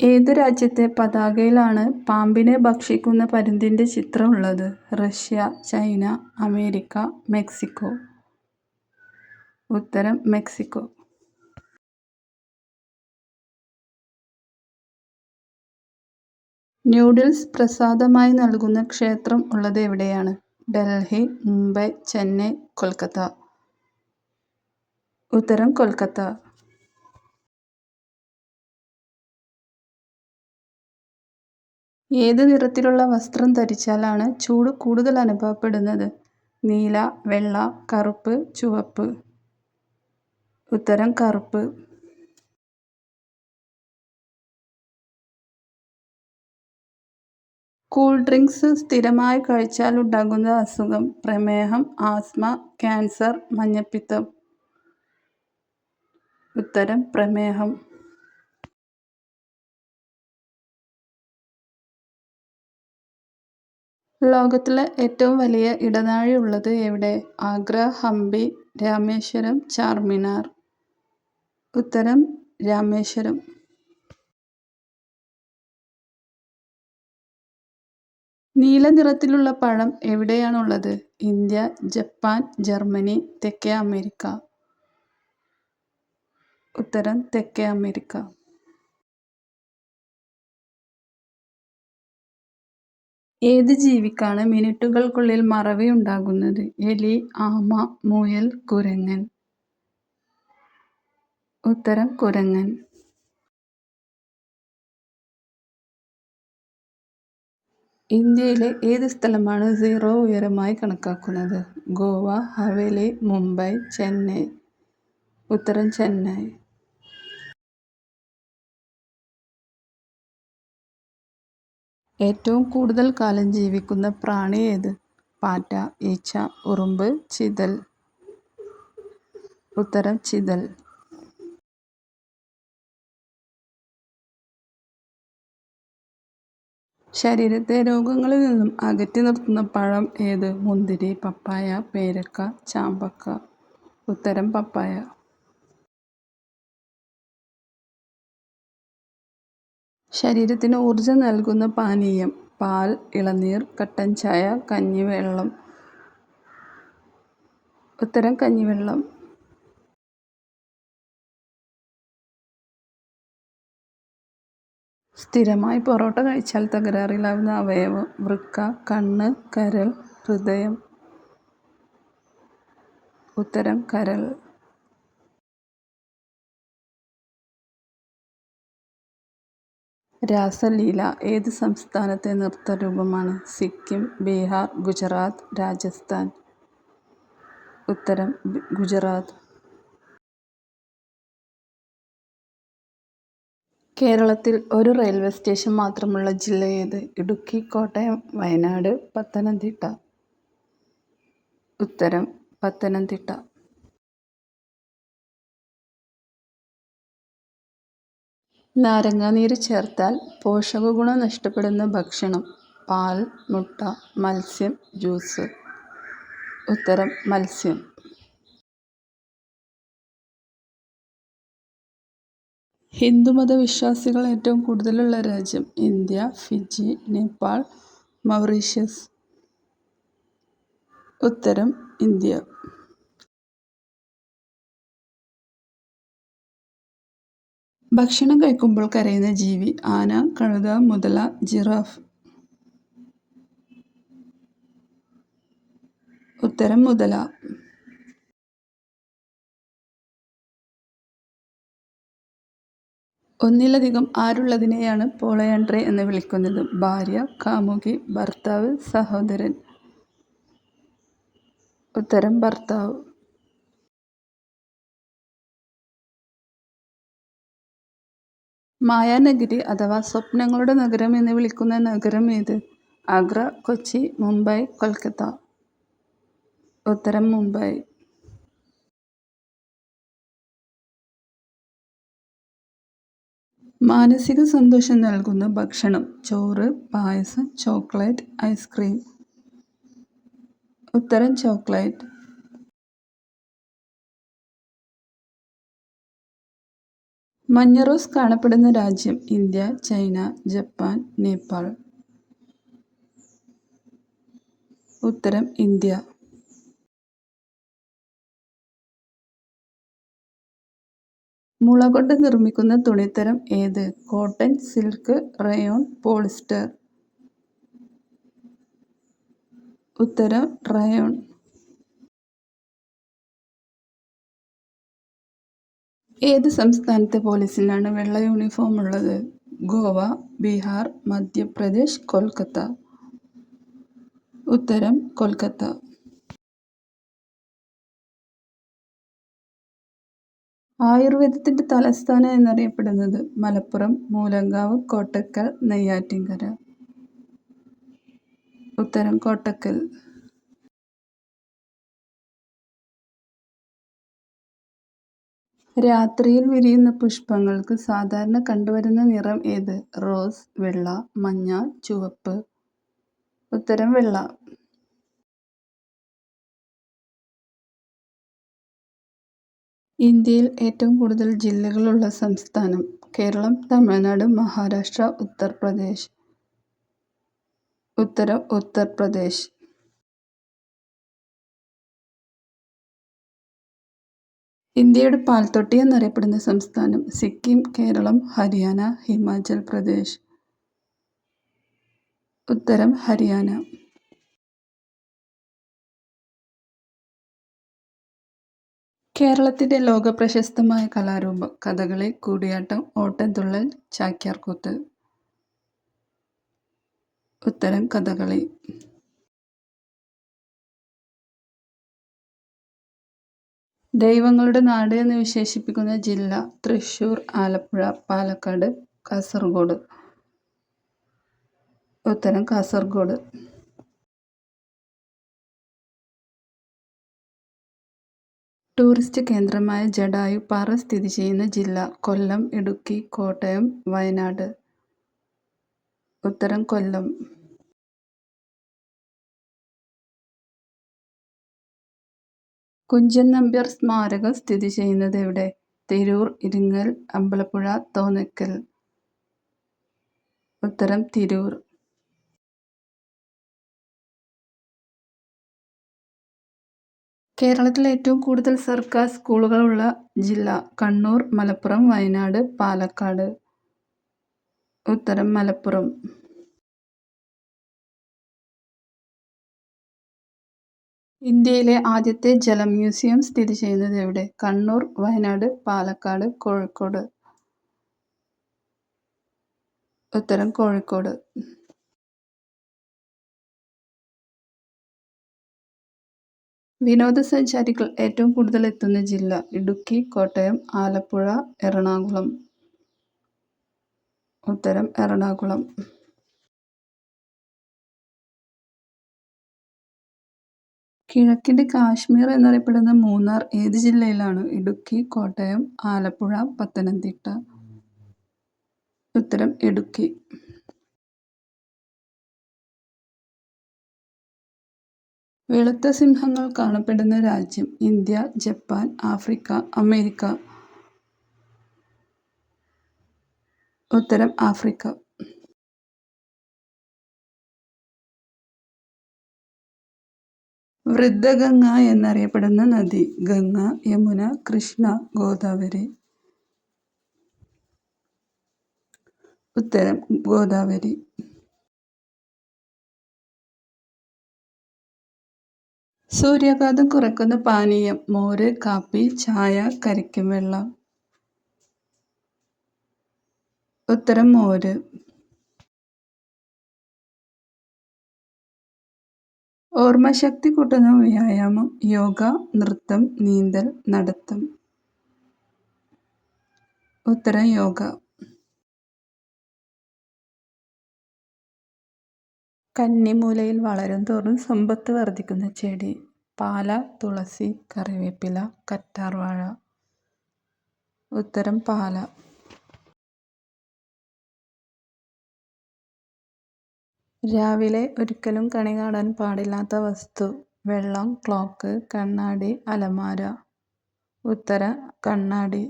ഏതു രാജ്യത്തെ പതാകയിലാണ് പാമ്പിനെ ഭക്ഷിക്കുന്ന പരുന്തിന്റെ ചിത്രം ഉള്ളത് റഷ്യ ചൈന അമേരിക്ക മെക്സിക്കോ. ഉത്തരം മെക്സിക്കോ. ന്യൂഡിൽസ് പ്രസാദമായി നൽകുന്ന ക്ഷേത്രം ഉള്ളത് എവിടെയാണ്? ഡൽഹി മുംബൈ ചെന്നൈ കൊൽക്കത്ത. ഉത്തരം കൊൽക്കത്ത. ഏത് നിറത്തിലുള്ള വസ്ത്രം ധരിച്ചാലാണ് ചൂട് കൂടുതൽ അനുഭവപ്പെടുന്നത്? നീല വെള്ള കറുപ്പ് ചുവപ്പ്. ഉത്തരം കറുപ്പ്. കൂൾ ഡ്രിങ്ക്സ് സ്ഥിരമായി കഴിച്ചാൽ ഉണ്ടാകുന്ന അസുഖം പ്രമേഹം ആസ്മ ക്യാൻസർ മഞ്ഞപ്പിത്തം. ഉത്തരം പ്രമേഹം. ലോകത്തിലെ ഏറ്റവും വലിയ ഇടനാഴി ഉള്ളത് എവിടെ? ആഗ്ര ഹംപി രാമേശ്വരം ചാർമിനാർ. ഉത്തരം രാമേശ്വരം. നീല നിറത്തിലുള്ള പഴം എവിടെയാണുള്ളത്? ഇന്ത്യ ജപ്പാൻ ജർമ്മനി തെക്കേ അമേരിക്ക. ഉത്തരം തെക്കേ അമേരിക്ക. ഏത് ജീവിക്കാണ് മിനിറ്റുകൾക്കുള്ളിൽ മറവി ഉണ്ടാകുന്നത് എലി ആമ മുയൽ കുരങ്ങൻ. ഉത്തരം കുരങ്ങൻ. ഇന്ത്യയിലെ ഏത് സ്ഥലമാണ് സീറോ ഉയരമായി കണക്കാക്കുന്നത്? ഗോവ ഹവേലി മുംബൈ ചെന്നൈ. ഉത്തരം ചെന്നൈ. ഏറ്റവും കൂടുതൽ കാലം ജീവിക്കുന്ന പ്രാണി ഏത്? പാറ്റ ഈച്ച ഉറുമ്പ് ചിതൽ. ഉത്തരം ചിതൽ. ശരീരത്തെ രോഗങ്ങളിൽ നിന്നും അകറ്റി നിർത്തുന്ന പഴം ഏത്? മുന്തിരി പപ്പായ പേരക്ക ചാമ്പക്ക. ഉത്തരം പപ്പായ. ശരീരത്തിന് ഊർജം നൽകുന്ന പാനീയം പാൽ ഇളനീർ കട്ടൻ ചായ കഞ്ഞിവെള്ളം. ഉത്തരം കഞ്ഞിവെള്ളം. സ്ഥിരമായി പൊറോട്ട കഴിച്ചാൽ തകരാറിലാവുന്ന അവയവം വൃക്ക കണ്ണ് കരൾ ഹൃദയം. ഉത്തരം കരൾ. രാസലീല ഏത് സംസ്ഥാനത്തെ നൃത്തരൂപമാണ് സിക്കിം ബീഹാർ ഗുജറാത്ത് രാജസ്ഥാൻ. ഉത്തരം ഗുജറാത്ത്. കേരളത്തിൽ ഒരു റെയിൽവേ സ്റ്റേഷൻ മാത്രമുള്ള ജില്ല ഏത്? ഇടുക്കി കോട്ടയം വയനാട് പത്തനംതിട്ട. ഉത്തരം പത്തനംതിട്ട. നാരങ്ങാനീര് ചേർത്താൽ പോഷകഗുണം നഷ്ടപ്പെടുന്ന ഭക്ഷണം. പാൽ മുട്ട മത്സ്യം ജ്യൂസ്. ഉത്തരം മത്സ്യം. ഹിന്ദുമത വിശ്വാസികൾ ഏറ്റവും കൂടുതലുള്ള രാജ്യം ഇന്ത്യ ഫിജി നേപ്പാൾ മൗറീഷ്യസ്. ഉത്തരം ഇന്ത്യ. ഭക്ഷണം കഴിക്കുമ്പോൾ കരയുന്ന ജീവി ആന കഴുത മുതല ജിറാഫ്. ഉത്തരം മുതല. ഒന്നിലധികം ആരുള്ളതിനെയാണ് പോളയാൻഡ്രെ എന്ന് വിളിക്കുന്നത്. ഭാര്യ കാമുകി ഭർത്താവ് സഹോദരൻ. ഉത്തരം ഭർത്താവ്. മായാനഗരി അഥവാ സ്വപ്നങ്ങളുടെ നഗരം എന്ന് വിളിക്കുന്ന നഗരം ഏത്? ആഗ്ര കൊച്ചി മുംബൈ കൊൽക്കത്ത. ഉത്തരം മുംബൈ. മാനസിക സന്തോഷം നൽകുന്ന ഭക്ഷണം ചോറ് പായസം ചോക്ലേറ്റ് ഐസ്ക്രീം. ഉത്തരം ചോക്ലേറ്റ്. മഞ്ഞ റോസ് കാണപ്പെടുന്ന രാജ്യം ഇന്ത്യ ചൈന ജപ്പാൻ നേപ്പാൾ. ഉത്തരം ഇന്ത്യ. മുള കൊണ്ട് നിർമ്മിക്കുന്ന തുണിത്തരം ഏത്? Cotton silk rayon polyester. ഉത്തരം റയോൺ. ഏത് സംസ്ഥാനത്തെ പോലീസിനാണ് വെള്ള യൂണിഫോം ഉള്ളത്? ഗോവ ബീഹാർ മധ്യപ്രദേശ് കൊൽക്കത്ത. ഉത്തരം കൊൽക്കത്ത. ആയുർവേദത്തിന്റെ തലസ്ഥാനം എന്നറിയപ്പെടുന്നത് മലപ്പുറം മൂലങ്കാവ് കോട്ടക്കൽ നെയ്യാറ്റിൻകര. ഉത്തരം കോട്ടക്കൽ. രാത്രിയിൽ വിരിയുന്ന പുഷ്പങ്ങൾക്ക് സാധാരണ കണ്ടുവരുന്ന നിറം ഏത്? റോസ് വെള്ള മഞ്ഞ ചുവപ്പ്. ഉത്തരം വെള്ള. ഇന്ത്യയിൽ ഏറ്റവും കൂടുതൽ ജില്ലകളുള്ള സംസ്ഥാനം കേരളം തമിഴ്നാട് മഹാരാഷ്ട്ര ഉത്തർപ്രദേശ്. ഉത്തരം ഉത്തർപ്രദേശ്. ഇന്ത്യയുടെ പാൽത്തൊട്ടി എന്നറിയപ്പെടുന്ന സംസ്ഥാനം സിക്കിം കേരളം ഹരിയാന ഹിമാചൽ പ്രദേശ്. ഉത്തരം ഹരിയാന. കേരളത്തിന്റെ ലോകപ്രശസ്തമായ കലാരൂപം കഥകളി കൂടിയാട്ടം ഓട്ടംതുള്ളൽ ചാക്യാർകൂത്ത്. ഉത്തരം കഥകളി. ദൈവങ്ങളുടെ നാട് എന്ന് വിശേഷിപ്പിക്കുന്ന ജില്ല തൃശ്ശൂർ ആലപ്പുഴ പാലക്കാട് കാസർഗോഡ്. ഉത്തരം കാസർഗോഡ്. ടൂറിസ്റ്റ് കേന്ദ്രമായ ജഡായു പാറ സ്ഥിതി ചെയ്യുന്ന ജില്ല കൊല്ലം ഇടുക്കി കോട്ടയം വയനാട്. ഉത്തരം കൊല്ലം. കുഞ്ചൻ നമ്പ്യാർ സ്മാരകം സ്ഥിതി ചെയ്യുന്നത് എവിടെ? തിരൂർ ഇരിങ്ങൽ അമ്പലപ്പുഴ തോന്നക്കൽ. ഉത്തരം തിരൂർ. കേരളത്തിൽ ഏറ്റവും കൂടുതൽ സർക്കാർ സ്കൂളുകളുള്ള ജില്ല കണ്ണൂർ മലപ്പുറം വയനാട് പാലക്കാട്. ഉത്തരം മലപ്പുറം. ഇന്ത്യയിലെ ആദ്യത്തെ ജല മ്യൂസിയം സ്ഥിതി ചെയ്യുന്നത് എവിടെ? കണ്ണൂർ വയനാട് പാലക്കാട് കോഴിക്കോട്. ഉത്തരം കോഴിക്കോട്. വിനോദസഞ്ചാരികൾ ഏറ്റവും കൂടുതൽ എത്തുന്ന ജില്ല ഇടുക്കി കോട്ടയം ആലപ്പുഴ എറണാകുളം. ഉത്തരം എറണാകുളം. കിഴക്കിന്റെ കാശ്മീർ എന്നറിയപ്പെടുന്ന മൂന്നാർ ഏത് ജില്ലയിലാണ്? ഇടുക്കി കോട്ടയം ആലപ്പുഴ പത്തനംതിട്ട. ഉത്തരം ഇടുക്കി. വെളുത്ത സിംഹങ്ങൾ കാണപ്പെടുന്ന രാജ്യം ഇന്ത്യ ജപ്പാൻ ആഫ്രിക്ക അമേരിക്ക. ഉത്തരം ആഫ്രിക്ക. വൃദ്ധഗംഗ എന്നറിയപ്പെടുന്ന നദി ഗംഗ യമുന കൃഷ്ണ ഗോദാവരി. ഉത്തരം ഗോദാവരി. സൂര്യാഘാതം കുറയ്ക്കുന്ന പാനീയം മോര് കാപ്പി ചായ കരിക്കും വെള്ളം. ഉത്തരം മോര്. ഓർമ്മശക്തി കൂട്ടുന്ന വ്യായാമം യോഗ നൃത്തം നീന്തൽ നടത്തം. ഉത്തരം യോഗ. കന്നിമൂലയിൽ വളരും തോറും സമ്പത്ത് വർദ്ധിക്കുന്ന ചെടി പാല തുളസി കറിവേപ്പില കറ്റാർവാഴ. ഉത്തരം പാല. രാവിലെ ഒരിക്കലും കണി കാണാൻ പാടില്ലാത്ത വസ്തു. വെള്ളം ക്ലോക്ക് കണ്ണാടി അലമാര. ഉത്തര കണ്ണാടി.